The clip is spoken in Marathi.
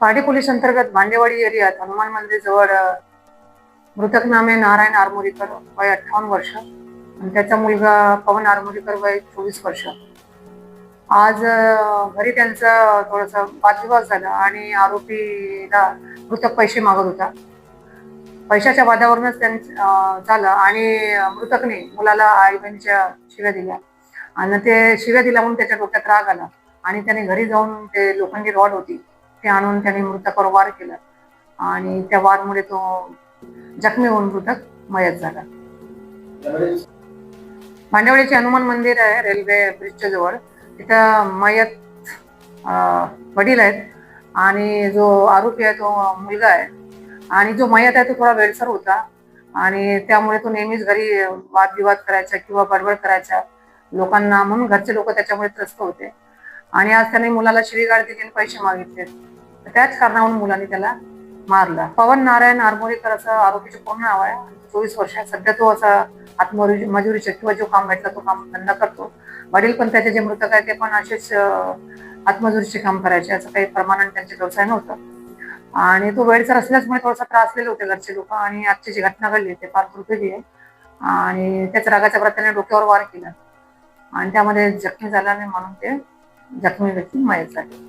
पाडी पोलीस अंतर्गत भांडेवाडी एरियात हनुमान मंदिर जवळ अ, मृतक नामे नारायण आरमोरीकर वय अठ्ठावन्न वर्ष आणि त्याचा मुलगा पवन आरमोरीकर वय चोवीस वर्ष. आज घरी त्यांचा थोडासा वादविवाद झाला आणि आरोपीला मृतक पैसे मागत होता. पैशाच्या वादावरूनच त्यांचं झालं आणि मृतकने मुलाला आई बहिणीच्या शिव्या दिल्या. आणि ते शिव्या दिल्या म्हणून त्याच्या डोक्यात राग आला आणि त्याने घरी जाऊन ते लोखंडी रॉड होती. ते आणून त्याने मृतकावर वार केला. आणि त्या वारमुळे तो जखमी होऊन मृतक मयत झाला. भांडवळीचे हनुमान मंदिर आहे रेल्वे ब्रिजच्या जवळ तिथं मयत वडील आहेत. आणि जो आरोपी आहे तो मुलगा आहे. आणि जो मयत आहे तो थोडा वेळसर होता. आणि त्यामुळे तो नेहमीच घरी वादविवाद करायचा किंवा बडबड करायचा. लोकांना म्हणून घरचे लोक त्याच्यामुळे त्रस्त होते. आणि आज त्याने मुलाला शिवीगाळ दिली आणि पैसे मागितले. त्याच कारणावरून मुलाने त्याला मारला. पवन नारायण आरमोरीकर असं आरोपीचं पूर्ण नाव आहे. चोवीस वर्ष आहे सध्या तो असा आत्मजुरी मजुरीचे किंवा जो काम भेटला तो काम धंदा करतो. वडील पण त्याचे जे मृतक आहे ते पण असेच आत्मजुरीचे काम करायचे. असं काही प्रमाणाने त्यांचे व्यवसाय नव्हतं आणि तो वेळचा असल्याचमुळे थोडासा त्रासलेले होते घरचे लोक. आणि आजची जी घटना घडली ते फार दुर्दैवी आहे. आणि त्याच रागाच्या प्रत्याने डोक्यावर वार केला. आणि त्यामध्ये जखमी झाला म्हणून ते जखमी व्यक्ती मयत झाले.